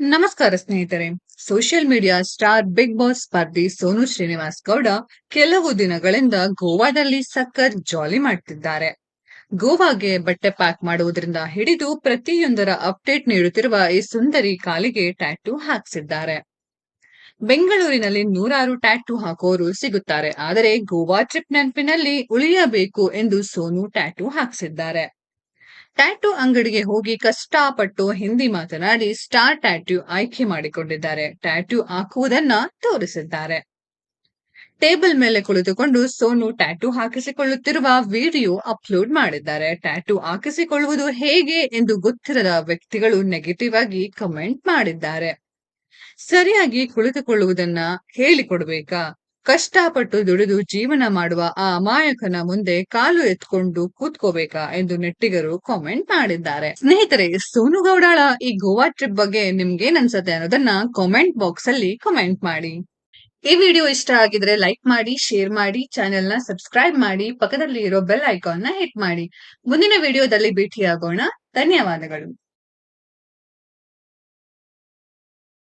ನಮಸ್ಕಾರ ಸ್ನೇಹಿತರೆ. Social media star big boss ಸ್ಪರ್ಧಿ Sonu Srinivas Gowda ಕೆಲವು ದಿನಗಳಿಂದ ಗೋವಾದಲ್ಲಿ ಸಕ್ಕರ್ ಜಾಲಿ ಮಾಡ್ತಿದ್ದಾರೆ. ಗೋವಾಗೆ ಬಟ್ಟೆ ಪ್ಯಾಕ್ ಮಾಡುವುದರಿಂದ ಹಿಡಿದು ಪ್ರತಿಯೊಂದರ ಅಪ್ಡೇಟ್ ನೀಡುತ್ತಿರುವ ಈ ಸುಂದರಿ ಕಾಲಿಗೆ ಟ್ಯಾಟೂ ಹಾಕಿಸಿದ್ದಾರೆ. ಬೆಂಗಳೂರಿನಲ್ಲಿ ನೂರಾರು ಟ್ಯಾಟೂ ಹಾಕೋರು ಸಿಗುತ್ತಾರೆ. ಆದರೆ ಗೋವಾ ಟ್ರಿಪ್ ನೆನಪಿನಲ್ಲಿ ಉಳಿಯಬೇಕು ಎಂದು ಸೋನು ಟ್ಯಾಟೂ ಹಾಕಿಸಿದ್ದಾರೆ. ಟ್ಯಾಟೂ ಅಂಗಡಿಗೆ ಹೋಗಿ ಕಷ್ಟಪಟ್ಟು ಹಿಂದಿ ಮಾತನಾಡಿ ಸ್ಟಾರ್ ಟ್ಯಾಟೂ ಆಯ್ಕೆ ಮಾಡಿಕೊಂಡಿದ್ದಾರೆ. ಟ್ಯಾಟೂ ಹಾಕುವುದನ್ನ ತೋರಿಸಿದ್ದಾರೆ. ಟೇಬಲ್ ಮೇಲೆ ಕುಳಿತುಕೊಂಡು ಸೋನು ಟ್ಯಾಟೂ ಹಾಕಿಸಿಕೊಳ್ಳುತ್ತಿರುವ ವಿಡಿಯೋ ಅಪ್ಲೋಡ್ ಮಾಡಿದ್ದಾರೆ. ಟ್ಯಾಟೂ ಹಾಕಿಸಿಕೊಳ್ಳುವುದು ಹೇಗೆ ಎಂದು ಗೊತ್ತಿರದ ವ್ಯಕ್ತಿಗಳು ನೆಗೆಟಿವ್ ಆಗಿ ಕಮೆಂಟ್ ಮಾಡಿದ್ದಾರೆ. ಸರಿಯಾಗಿ ಕುಳಿತುಕೊಳ್ಳುವುದನ್ನ ಹೇಳಿಕೊಡ್ಬೇಕಾ? ಕಷ್ಟಪಟ್ಟು ದುಡಿದು ಜೀವನ ಮಾಡುವ ಆ ಅಮಾಯಕನ ಮುಂದೆ ಕಾಲು ಎತ್ಕೊಂಡು ಕೂತ್ಕೋಬೇಕಾ ಎಂದು ನೆಟ್ಟಿಗರು ಕಾಮೆಂಟ್ ಮಾಡಿದ್ದಾರೆ. ಸ್ನೇಹಿತರೆ ಸೋನು ಗೌಡಾಳ ಈ ಗೋವಾ ಟ್ರಿಪ್ ಬಗ್ಗೆ ನಿಮ್ಗೇನ್ ಅನ್ಸತ್ತೆ ಅನ್ನೋದನ್ನ ಕಾಮೆಂಟ್ ಬಾಕ್ಸ್ ಅಲ್ಲಿ ಕಮೆಂಟ್ ಮಾಡಿ. ಈ ವಿಡಿಯೋ ಇಷ್ಟ ಆಗಿದ್ರೆ ಲೈಕ್ ಮಾಡಿ ಶೇರ್ ಮಾಡಿ ಚಾನೆಲ್ನ ಸಬ್ಸ್ಕ್ರೈಬ್ ಮಾಡಿ ಪಕ್ಕದಲ್ಲಿ ಇರೋ ಬೆಲ್ ಐಕಾನ್ನ ಹಿಟ್ ಮಾಡಿ. ಮುಂದಿನ ವಿಡಿಯೋದಲ್ಲಿ ಭೇಟಿಯಾಗೋಣ. ಧನ್ಯವಾದಗಳು.